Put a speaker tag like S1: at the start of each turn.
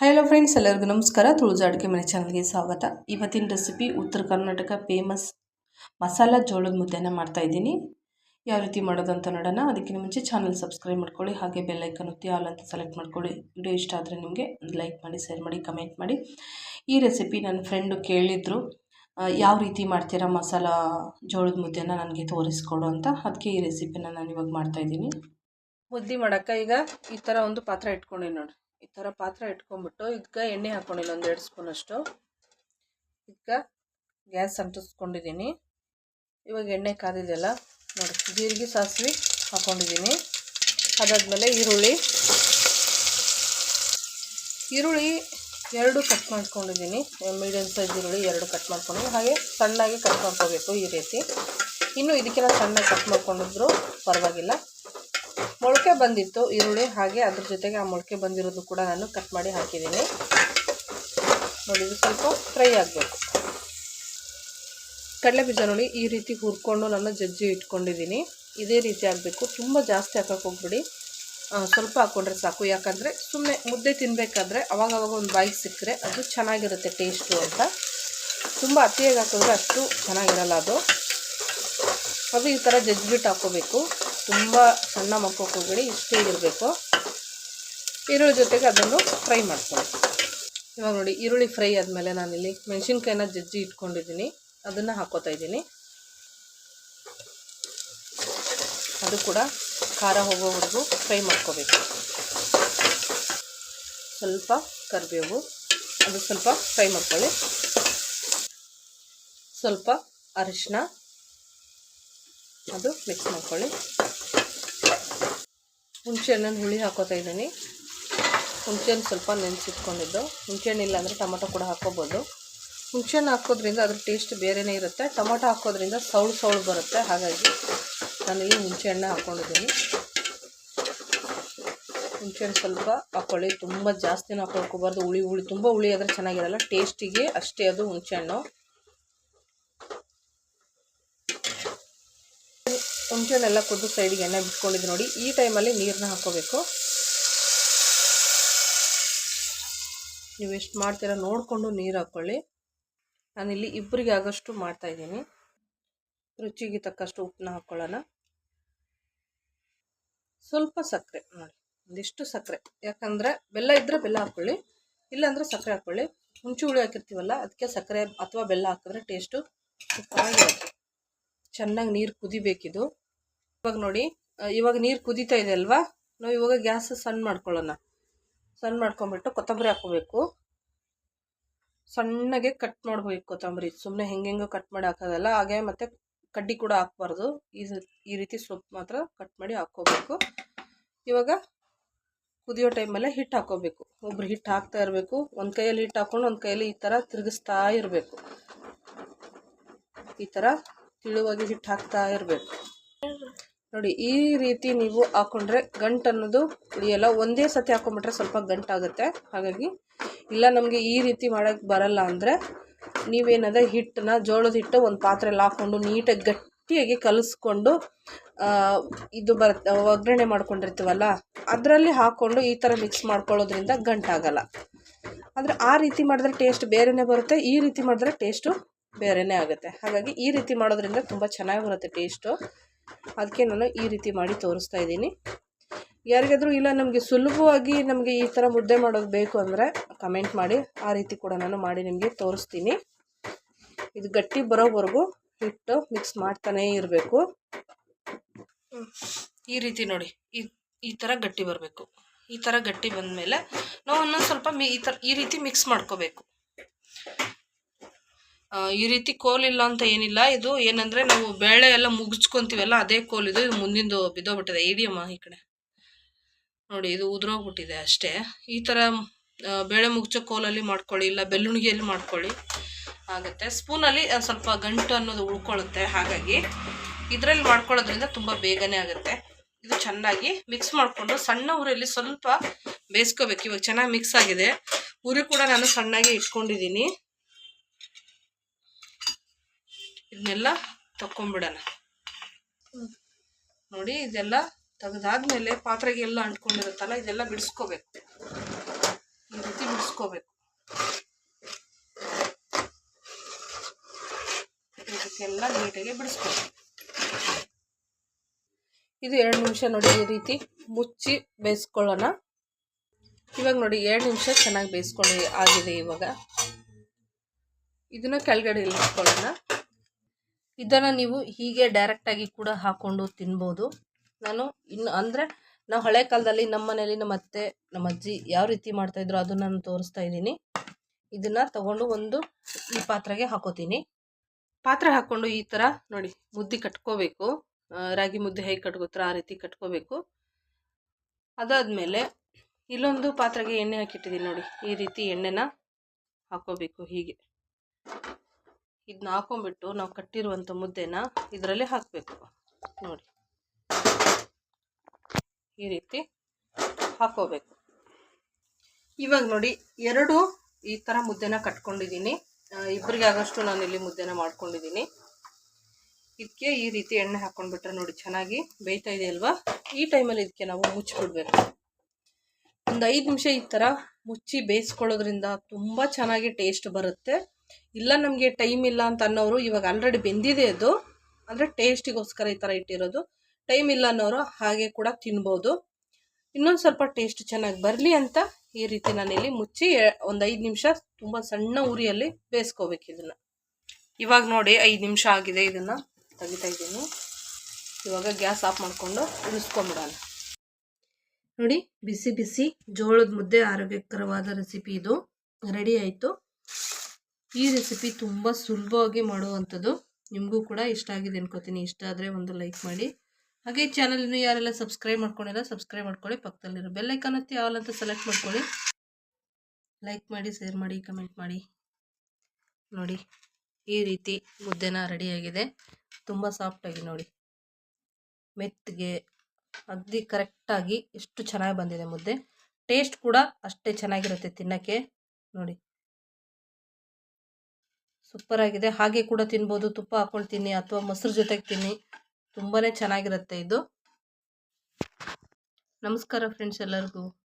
S1: Hello friends ಎಲ್ಲರಿಗೂ ನಮಸ್ಕಾರ. ತುಳಜ ಅಡುಗೆ ಮನೆ ಚಾನಲ್ಗೆ ಸ್ವಾಗತ. ಇವತ್ತಿನ ರೆಸಿಪಿ ಉತ್ತರ ಕರ್ನಾಟಕ ಫೇಮಸ್ ಮಸಾಲ ಜೋಳದ ಮುದ್ದೆನ ಮಾಡ್ತಾಯಿದ್ದೀನಿ ಯಾವ ರೀತಿ ಮಾಡೋದು ಅಂತ ನೋಡೋಣ ಅದಕ್ಕಿಂತ ಮುಂಚೆ ಚಾನಲ್ ಸಬ್ಸ್ಕ್ರೈಬ್ ಮಾಡ್ಕೊಳ್ಳಿ. ಹಾಗೆ ಬೆಲ್ಲೈಕನ್ ಒತ್ತಿ ಆಲ್ ಅಂತ ಸೆಲೆಕ್ಟ್ ಮಾಡ್ಕೊಳ್ಳಿ. ವಿಡಿಯೋ ಇಷ್ಟ ಆದರೆ ನಿಮಗೆ ಒಂದು ಲೈಕ್ ಮಾಡಿ ಶೇರ್ ಮಾಡಿ ಕಮೆಂಟ್ ಮಾಡಿ. ಈ ರೆಸಿಪಿ ನನ್ನ ಫ್ರೆಂಡು ಕೇಳಿದ್ರು ಯಾವ ರೀತಿ ಮಾಡ್ತೀರಾ ಮಸಾಲ ಜೋಳದ ಮುದ್ದೆನ ನನಗೆ ತೋರಿಸ್ಕೊಡು ಅಂತ. ಅದಕ್ಕೆ ಈ ರೆಸಿಪಿನ ನಾನು ಇವಾಗ ಮಾಡ್ತಾಯಿದ್ದೀನಿ ಮುದ್ದೆ ಮಾಡೋಕ್ಕೆ ಈಗ ಈ ಥರ ಒಂದು ಪಾತ್ರೆ ಇಟ್ಕೊಂಡಿ ನೋಡಿ. ಈ ಥರ ಪಾತ್ರ ಇಟ್ಕೊಂಡ್ಬಿಟ್ಟು ಇದಕ್ಕೆ ಎಣ್ಣೆ ಹಾಕ್ಕೊಂಡಿಲ್ಲ ಒಂದು ಎರಡು ಸ್ಪೂನಷ್ಟು ಇದಕ್ಕೆ ಗ್ಯಾಸ್ ಅಂಟಿಸ್ಕೊಂಡಿದ್ದೀನಿ. ಇವಾಗ ಎಣ್ಣೆ ಕಾದಿದೆಯಲ್ಲ, ನೋಡಿ, ಜೀರಿಗೆ ಸಾಸಿವೆ ಹಾಕ್ಕೊಂಡಿದ್ದೀನಿ ಅದಾದಮೇಲೆ ಈರುಳ್ಳಿ. ಈರುಳ್ಳಿ ಎರಡು ಕಟ್ ಮಾಡ್ಕೊಂಡಿದ್ದೀನಿ. ಮೀಡಿಯಮ್ ಸೈಜ್ ಈರುಳ್ಳಿ ಎರಡು ಕಟ್ ಮಾಡ್ಕೊಂಡಿದ್ದೀನಿ. ಹಾಗೆ ಸಣ್ಣಾಗಿ ಕಟ್ ಮಾಡ್ಕೋಬೇಕು ಈ ರೀತಿ. ಇನ್ನು ಇದಕ್ಕೆಲ್ಲ ಸಣ್ಣಗೆ ಕಟ್ ಮಾಡ್ಕೊಂಡಿದ್ರು ಪರವಾಗಿಲ್ಲ. ಮೊಳಕೆ ಬಂದಿತ್ತು, ಈರುಳ್ಳಿ ಹಾಗೆ ಅದ್ರ ಜೊತೆಗೆ ಆ ಮೊಳಕೆ ಬಂದಿರೋದು ಕೂಡ ನಾನು ಕಟ್ ಮಾಡಿ ಹಾಕಿದ್ದೀನಿ. ನೋಡಿ ಸ್ವಲ್ಪ ಫ್ರೈ ಆಗಬೇಕು. ಕಡಲೆ ಬೀಜ ನೋಡಿ ಈ ರೀತಿ ಹುರ್ಕೊಂಡು ನಾನು ಜಜ್ಜಿ ಇಟ್ಕೊಂಡಿದ್ದೀನಿ. ಇದೇ ರೀತಿ ಆಗಬೇಕು. ತುಂಬ ಜಾಸ್ತಿ ಹಾಕಕ್ಕೆ ಹೋಗ್ಬಿಡಿ. ಸ್ವಲ್ಪ ಹಾಕ್ಕೊಂಡ್ರೆ ಸಾಕು. ಯಾಕಂದರೆ ಸುಮ್ಮನೆ ಮುದ್ದೆ ತಿನ್ನಬೇಕಾದ್ರೆ ಅವಾಗವಾಗ ಒಂದು ಬಾಯಿಗೆ ಸಿಕ್ಕರೆ ಅದು ಚೆನ್ನಾಗಿರುತ್ತೆ ಟೇಸ್ಟು ಅಂತ. ತುಂಬ ಅತಿಯಾಗಿ ಹಾಕಿದ್ರೆ ಅಷ್ಟು ಚೆನ್ನಾಗಿರಲ್ಲ ಅದು. ಅದು ಈ ಥರ ಜಜ್ಜಿಬಿಟ್ಟು ಹಾಕ್ಕೋಬೇಕು ತುಂಬ ಸಣ್ಣ ಮಕ್ಕಳು ಹೋಗ್ಬೇಡಿ ಇಷ್ಟೇ ಇರಬೇಕು ಈರುಳ್ಳಿ ಜೊತೆಗೆ ಅದನ್ನು ಫ್ರೈ ಮಾಡ್ಕೊಳ್ಳಿ. ಇವಾಗ ನೋಡಿ, ಈರುಳ್ಳಿ ಫ್ರೈ ಆದಮೇಲೆ ನಾನಿಲ್ಲಿ ಮೆಣಸಿನ್ಕಾಯಿನ ಜಜ್ಜಿ ಇಟ್ಕೊಂಡಿದ್ದೀನಿ. ಅದನ್ನು ಹಾಕೋತಾ ಇದ್ದೀನಿ. ಅದು ಕೂಡ ಖಾರ ಹೋಗೋವರೆಗೂ ಫ್ರೈ ಮಾಡ್ಕೋಬೇಕು. ಸ್ವಲ್ಪ ಕರಿಬೇವು, ಅದು ಸ್ವಲ್ಪ ಫ್ರೈ ಮಾಡ್ಕೊಳ್ಳಿ. ಸ್ವಲ್ಪ ಅರಿಶಿನ ಅದು ಮಿಕ್ಸ್ ಮಾಡ್ಕೊಳ್ಳಿ. ಹುಣಸೆಹಣ್ಣನ್ನು ಹುಳಿ ಹಾಕೋತಾ ಇದ್ದೀನಿ. ಹುಣಸೆಹಣ್ಣು ಸ್ವಲ್ಪ ನೆನೆಸಿಟ್ಕೊಂಡಿದ್ದು. ಹುಣಸೆಹಣ್ಣು ಹಣ್ಣು ಇಲ್ಲಾಂದರೆ ಟೊಮೊಟೊ ಕೂಡ ಹಾಕೋಬೋದು. ಹುಣಸೆಹಣ್ಣು ಹಾಕೋದ್ರಿಂದ ಅದ್ರ ಟೇಸ್ಟ್ ಬೇರೆಯೇ ಇರುತ್ತೆ. ಟೊಮೊಟೊ ಹಾಕೋದ್ರಿಂದ ಸೌಳು ಸೌಳು ಬರುತ್ತೆ. ಹಾಗಾಗಿ ನಾನಿಲ್ಲಿ ಹುಣಸೆಹಣ್ಣು ಹಾಕ್ಕೊಂಡಿದ್ದೀನಿ ಹುಣಸೆಹಣ್ಣು ಸ್ವಲ್ಪ ಹಾಕ್ಕೊಳ್ಳಿ ತುಂಬ ಜಾಸ್ತಿನೂ ಹಾಕೊಳ್ಕೋಬಾರ್ದು ಹುಳಿ ಹುಳಿ ತುಂಬ ಹುಳಿ ಆದರೆ ಚೆನ್ನಾಗಿರಲ್ಲ. ಟೇಸ್ಟಿಗೆ ಅಷ್ಟೇ ಅದು ಹುಣಸೆಹಣ್ಣು ಹುಣಸೆಹಣ್ಣೆಲ್ಲ ಕುದ್ದು ಸೈಡಿಗೆ ಎಣ್ಣೆ ಬಿಟ್ಕೊಂಡಿದ್ದು ನೋಡಿ. ಈ ಟೈಮಲ್ಲಿ ನೀರನ್ನ ಹಾಕೋಬೇಕು ನೀವು ಎಷ್ಟು ಮಾಡ್ತೀರಾ ನೋಡಿಕೊಂಡು ನೀರು ಹಾಕ್ಕೊಳ್ಳಿ. ನಾನಿಲ್ಲಿ ಇಬ್ಬರಿಗೆ ಆಗೋಷ್ಟು ಮಾಡ್ತಾಯಿದ್ದೀನಿ ರುಚಿಗೆ ತಕ್ಕಷ್ಟು ಉಪ್ಪನ್ನ ಹಾಕ್ಕೊಳ್ಳೋಣ. ಸ್ವಲ್ಪ ಸಕ್ಕರೆ ನೋಡಿ. ಒಂದಿಷ್ಟು ಸಕ್ಕರೆ. ಯಾಕಂದರೆ ಬೆಲ್ಲ ಇದ್ದರೆ ಬೆಲ್ಲ ಹಾಕ್ಕೊಳ್ಳಿ. ಇಲ್ಲಾಂದರೆ ಸಕ್ಕರೆ ಹಾಕ್ಕೊಳ್ಳಿ. ಹುಣಸೆ ಹುಳಿ ಹಾಕಿರ್ತೀವಲ್ಲ, ಅದಕ್ಕೆ ಸಕ್ಕರೆ ಅಥವಾ ಬೆಲ್ಲ ಹಾಕಿದ್ರೆ ಟೇಸ್ಟು ಸೂಪರಾಗಿರುತ್ತೆ. ಚೆನ್ನಾಗಿ ನೀರು ಕುದಿಬೇಕಿದು. ಇವಾಗ ನೋಡಿ ಇವಾಗ ನೀರು ಕುದೀತಾ ಇದೆ ಅಲ್ವಾ? ನಾವು ಇವಾಗ ಗ್ಯಾಸ್ ಸಣ್ಣ ಮಾಡ್ಕೊಳ್ಳೋಣ. ಸಣ್ಣ ಮಾಡ್ಕೊಂಬಿಟ್ಟು ಕೊತ್ತಂಬರಿ ಹಾಕ್ಕೋಬೇಕು. ಸಣ್ಣಗೆ ಕಟ್ ಮಾಡಬೇಕು ಕೊತ್ತಂಬರಿ. ಸುಮ್ಮನೆ ಹೆಂಗೆಂಗೋ ಕಟ್ ಮಾಡಿ ಹಾಕೋದಲ್ಲ, ಹಾಗೆ ಮತ್ತು ಕಡ್ಡಿ ಕೂಡ ಹಾಕ್ಬಾರ್ದು. ಈ ಈ ರೀತಿ ಸೊಪ್ಪು ಮಾತ್ರ ಕಟ್ ಮಾಡಿ ಹಾಕ್ಕೋಬೇಕು. ಇವಾಗ ಕುದಿಯೋ ಟೈಮಲ್ಲೇ ಹಿಟ್ಟು ಹಾಕ್ಕೋಬೇಕು. ಒಬ್ರು ಹಿಟ್ಟು ಹಾಕ್ತಾ ಇರಬೇಕು. ಒಂದು ಕೈಯಲ್ಲಿ ಹಿಟ್ಟು ಹಾಕ್ಕೊಂಡು ಒಂದು ಕೈಯಲ್ಲಿ ಈ ಥರ ತಿರುಗಿಸ್ತಾ ಇರಬೇಕು. ಈ ಥರ ತಿಳುವಾಗಿ ಹಿಟ್ಟು ಹಾಕ್ತಾ ಇರಬೇಕು. ನೋಡಿ, ಈ ರೀತಿ ನೀವು ಹಾಕೊಂಡ್ರೆ ಗಂಟು ಅನ್ನೋದು ಉಳಿಯಲ್ಲ. ಒಂದೇ ಸತಿ ಹಾಕೊಂಡ್ಬಿಟ್ರೆ ಸ್ವಲ್ಪ ಗಂಟಾಗುತ್ತೆ ಹಾಗಾಗಿ ಇಲ್ಲ, ನಮಗೆ ಈ ರೀತಿ ಮಾಡೋಕ್ಕೆ ಬರಲ್ಲ ಅಂದರೆ ನೀವೇನದ ಹಿಟ್ಟನ್ನ, ಜೋಳದ ಹಿಟ್ಟು ಒಂದು ಪಾತ್ರೆಯಲ್ಲಿ ಹಾಕ್ಕೊಂಡು ನೀಟಾಗಿ ಗಟ್ಟಿಯಾಗಿ ಕಲಿಸ್ಕೊಂಡು ಇದು ಬರುತ್ತೆ, ಒಗ್ಗರಣೆ ಮಾಡ್ಕೊಂಡಿರ್ತೀವಲ್ಲ, ಅದರಲ್ಲಿ ಹಾಕ್ಕೊಂಡು ಈ ಥರ ಮಿಕ್ಸ್ ಮಾಡ್ಕೊಳ್ಳೋದ್ರಿಂದ ಗಂಟಾಗಲ್ಲ ಆದರೆ ಆ ರೀತಿ ಮಾಡಿದ್ರೆ ಟೇಸ್ಟ್ ಬೇರೆಯೇ ಬರುತ್ತೆ. ಈ ರೀತಿ ಮಾಡಿದ್ರೆ ಟೇಸ್ಟು ಬೇರೆಯೇ ಆಗುತ್ತೆ. ಹಾಗಾಗಿ ಈ ರೀತಿ ಮಾಡೋದ್ರಿಂದ ತುಂಬ ಚೆನ್ನಾಗಿ ಬರುತ್ತೆ ಟೇಸ್ಟು. ಅದಕ್ಕೆ ನಾನು ಈ ರೀತಿ ಮಾಡಿ ತೋರಿಸ್ತಾ ಇದ್ದೀನಿ. ಯಾರಿಗಾದರೂ ಇಲ್ಲ ನಮಗೆ ಸುಲಭವಾಗಿ ನಮಗೆ ಈ ಥರ ಮುದ್ದೆ ಮಾಡೋದು ಬೇಕು ಅಂದರೆ ಕಮೆಂಟ್ ಮಾಡಿ. ಆ ರೀತಿ ಕೂಡ ನಾನು ಮಾಡಿ ನಿಮಗೆ ತೋರಿಸ್ತೀನಿ. ಇದು ಗಟ್ಟಿ ಬರೋವರೆಗೂ ಹಿಟ್ಟು ಮಿಕ್ಸ್ ಮಾಡ್ತಾನೇ ಇರಬೇಕು. ಈ ರೀತಿ ನೋಡಿ. ಈ ಈ ಥರ ಗಟ್ಟಿ ಬರಬೇಕು. ಈ ಥರ ಗಟ್ಟಿ ಬಂದಮೇಲೆ ನಾವು ಇನ್ನೊಂದು ಸ್ವಲ್ಪ ಈ ಥರ, ಈ ರೀತಿ ಮಿಕ್ಸ್ ಮಾಡ್ಕೋಬೇಕು. ಈ ರೀತಿ ಕೋಲಿಲ್ಲ ಅಂತ ಏನಿಲ್ಲ. ಇದು ಏನಂದರೆ ನಾವು ಬೇಳೆ ಎಲ್ಲ ಮುಗಿಸ್ಕೊಂತೀವಲ್ಲ, ಅದೇ ಕೋಲ್ ಇದು. ಮುಂದಿಂದು ಬಿದ್ದೋಗ್ಬಿಟ್ಟಿದೆ, ಇಡಿಯಮ್ಮ ಈ ಕಡೆ. ನೋಡಿ, ಇದು ಉದುರೋಗ್ಬಿಟ್ಟಿದೆ ಅಷ್ಟೇ. ಈ ಥರ ಬೇಳೆ ಮುಗಿಸೋ ಕೋಲಲ್ಲಿ ಮಾಡ್ಕೊಳ್ಳಿ, ಇಲ್ಲ ಬೆಳ್ಳುಣಿಗೆಯಲ್ಲಿ ಮಾಡ್ಕೊಳ್ಳಿ, ಆಗುತ್ತೆ. ಸ್ಪೂನಲ್ಲಿ ಸ್ವಲ್ಪ ಗಂಟು ಅನ್ನೋದು ಉಳ್ಕೊಳ್ಳುತ್ತೆ, ಹಾಗಾಗಿ ಇದರಲ್ಲಿ ಮಾಡ್ಕೊಳ್ಳೋದ್ರಿಂದ ತುಂಬ ಬೇಗನೆ ಆಗುತ್ತೆ. ಇದು ಚೆನ್ನಾಗಿ ಮಿಕ್ಸ್ ಮಾಡಿಕೊಂಡು ಸಣ್ಣ ಉರಿಯಲ್ಲಿ ಸ್ವಲ್ಪ ಬೇಯಿಸ್ಕೋಬೇಕು. ಇವಾಗ ಚೆನ್ನಾಗಿ ಮಿಕ್ಸ್ ಆಗಿದೆ. ಉರಿ ಕೂಡ ನಾನು ಸಣ್ಣಗೆ ಇಟ್ಕೊಂಡಿದ್ದೀನಿ. ಇದನ್ನೆಲ್ಲ ತಕ್ಕೊಂಡ್ಬಿಡೋಣ ನೋಡಿ ಇದೆಲ್ಲ ತೆಗೆದಾದ್ಮೇಲೆ ಪಾತ್ರೆಗೆ ಎಲ್ಲ ಅಂಟ್ಕೊಂಡಿರುತ್ತಲ್ಲ, ಇದೆಲ್ಲ ಬಿಡಿಸ್ಕೋಬೇಕು. ಈ ರೀತಿ ಬಿಡಿಸ್ಕೊ ಬಿಡಿಸ್ಕೋಬೇಕು. ಇದಕ್ಕೆಲ್ಲ ನೀಟಾಗಿ ಬಿಡಿಸ್ಕೋಬೇಕು. ಇದು ಎರಡು ನಿಮಿಷ ನೋಡಿ ಈ ರೀತಿ ಮುಚ್ಚಿ ಬೇಯಿಸ್ಕೊಳ್ಳೋಣ. ಇವಾಗ ನೋಡಿ ಎರಡು ನಿಮಿಷ ಚೆನ್ನಾಗಿ ಬೇಯಿಸ್ಕೊಂಡು ಆಗಿದೆ ಇವಾಗ. ಇದನ್ನ ಕೆಳಗಡೆ ಇಳಿಸ್ಕೊಳ್ಳೋಣ ಇದನ್ನು ನೀವು ಹೀಗೆ ಡೈರೆಕ್ಟಾಗಿ ಕೂಡ ಹಾಕ್ಕೊಂಡು ತಿನ್ಬೋದು. ನಾನು ಇನ್ನು ಅಂದರೆ ನಾವು ಹಳೆ ಕಾಲದಲ್ಲಿ ನಮ್ಮ ಮನೇಲಿ ನಮ್ಮ ಅತ್ತೆ, ನಮ್ಮ ಅಜ್ಜಿ ಯಾವ ರೀತಿ ಮಾಡ್ತಾಯಿದ್ರು ಅದನ್ನು ನಾನು ತೋರಿಸ್ತಾ ಇದ್ದೀನಿ. ಇದನ್ನು ತಗೊಂಡು ಒಂದು ಈ ಪಾತ್ರೆಗೆ ಹಾಕೋತೀನಿ. ಪಾತ್ರೆ ಹಾಕ್ಕೊಂಡು ಈ ಥರ ನೋಡಿ ಮುದ್ದೆ ಕಟ್ಕೋಬೇಕು. ರಾಗಿ ಮುದ್ದೆ ಹೇಗೆ ಕಟ್ಕೋತಾರ ಆ ರೀತಿ ಕಟ್ಕೋಬೇಕು. ಅದಾದಮೇಲೆ ಇಲ್ಲೊಂದು ಪಾತ್ರೆಗೆ ಎಣ್ಣೆ ಹಾಕಿಟ್ಟಿದ್ದೀನಿ ನೋಡಿ ಈ ರೀತಿ ಎಣ್ಣೆನ ಹಾಕೋಬೇಕು ಹೀಗೆ. ಇದನ್ನ ಹಾಕೊಂಡ್ಬಿಟ್ಟು ನಾವು ಕಟ್ಟಿರುವಂಥ ಮುದ್ದೆನ ಇದರಲ್ಲಿ ಹಾಕಬೇಕು. ನೋಡಿ. ಈ ರೀತಿ ಹಾಕೋಬೇಕು. ಇವಾಗ ನೋಡಿ ಎರಡು ಈ ಥರ ಮುದ್ದೆನ ಕಟ್ಕೊಂಡಿದ್ದೀನಿ. ಇಬ್ಬರಿಗೆ ಆಗೋಷ್ಟು ನಾನು ಇಲ್ಲಿ ಮುದ್ದೆನ ಮಾಡ್ಕೊಂಡಿದ್ದೀನಿ. ಇದಕ್ಕೆ ಈ ರೀತಿ ಎಣ್ಣೆ ಹಾಕೊಂಡ್ಬಿಟ್ರೆ ನೋಡಿ ಚೆನ್ನಾಗಿ ಬೇಯ್ತಾ ಇದೆ ಅಲ್ವಾ? ಈ ಟೈಮಲ್ಲಿ ಇದಕ್ಕೆ ನಾವು ಮುಚ್ಚಿಬಿಡ್ಬೇಕು ಒಂದು ಐದು ನಿಮಿಷ ಈ ಥರ ಮುಚ್ಚಿ ಬೇಯಿಸ್ಕೊಳ್ಳೋದ್ರಿಂದ ತುಂಬ ಚೆನ್ನಾಗಿ ಟೇಸ್ಟ್ ಬರುತ್ತೆ. ಇಲ್ಲ ನಮಗೆ ಟೈಮ್ ಇಲ್ಲ ಅಂತ ಅನ್ನೋರು ಇವಾಗ ಆಲ್ರೆಡಿ ಬೆಂದಿದೆ ಅದು. ಅಂದರೆ ಟೇಸ್ಟಿಗೋಸ್ಕರ ಈ ಥರ ಇಟ್ಟಿರೋದು. ಟೈಮ್ ಇಲ್ಲ ಅನ್ನೋರು ಹಾಗೆ ಕೂಡ ತಿನ್ಬೋದು. ಇನ್ನೊಂದು ಸ್ವಲ್ಪ ಟೇಸ್ಟ್ ಚೆನ್ನಾಗಿ ಬರಲಿ ಅಂತ ಈ ರೀತಿ ನಾನಿಲ್ಲಿ ಮುಚ್ಚಿ ಒಂದು ಐದು ನಿಮಿಷ ತುಂಬ ಸಣ್ಣ ಉರಿಯಲ್ಲಿ ಬೇಯಿಸ್ಕೋಬೇಕು ಇದನ್ನು. ಇವಾಗ ನೋಡಿ ಐದು ನಿಮಿಷ ಆಗಿದೆ ಇದನ್ನು ತೆಗಿತಾ ಇದ್ದೀನಿ. ಇವಾಗ ಗ್ಯಾಸ್ ಆಫ್ ಮಾಡಿಕೊಂಡು ಇಳಿಸ್ಕೊಂಬಿಡೋಣ ನೋಡಿ ಬಿಸಿ ಬಿಸಿ ಜೋಳದ ಮುದ್ದೆ ಆರೋಗ್ಯಕರವಾದ ರೆಸಿಪಿ ಇದು. ರೆಡಿ ಆಯಿತು. ಈ ರೆಸಿಪಿ ತುಂಬ ಸುಲಭವಾಗಿ ಮಾಡುವಂಥದ್ದು. ನಿಮಗೂ ಕೂಡ ಇಷ್ಟ ಆಗಿದೆ ಅನ್ಕೋತೀನಿ. ಇಷ್ಟ ಆದರೆ ಒಂದು ಲೈಕ್ ಮಾಡಿ. ಹಾಗೆ ಚಾನಲ್ ಇನ್ನೂ ಯಾರೆಲ್ಲ ಸಬ್ಸ್ಕ್ರೈಬ್ ಮಾಡ್ಕೊಂಡಿಲ್ಲ ಸಬ್ಸ್ಕ್ರೈಬ್ ಮಾಡ್ಕೊಳ್ಳಿ. ಪಕ್ಕದಲ್ಲಿರೋ ಬೆಲ್ಲೈಕನ್ ಹತ್ತಿ ಆಲ್ ಅಂತ ಸೆಲೆಕ್ಟ್ ಮಾಡ್ಕೊಳ್ಳಿ. ಲೈಕ್ ಮಾಡಿ ಶೇರ್ ಮಾಡಿ ಕಮೆಂಟ್ ಮಾಡಿ. ನೋಡಿ, ಈ ರೀತಿ ಮುದ್ದೆನ ರೆಡಿಯಾಗಿದೆ ತುಂಬ ಸಾಫ್ಟಾಗಿ ನೋಡಿ. ಮೆತ್ತಗೆ, ಅಗ್ದಿ ಕರೆಕ್ಟಾಗಿ ಎಷ್ಟು ಚೆನ್ನಾಗಿ ಬಂದಿದೆ ಮುದ್ದೆ. ಟೇಸ್ಟ್ ಕೂಡ ಅಷ್ಟೇ ಚೆನ್ನಾಗಿರುತ್ತೆ ತಿನ್ನೋಕ್ಕೆ. ನೋಡಿ. ಸೂಪರ್ ಆಗಿದೆ ಹಾಗೆ ಕೂಡ ತಿನ್ಬೋದು. ತುಪ್ಪ ತಿನ್ನಿ ಅಥವಾ ಮೊಸರು ಜೊತೆಗೆ ತಿನ್ನಿ. ತುಂಬಾ ಚೆನ್ನಾಗಿರುತ್ತೆ ಇದು. ನಮಸ್ಕಾರ ಫ್ರೆಂಡ್ಸ್ ಎಲ್ಲರಿಗೂ.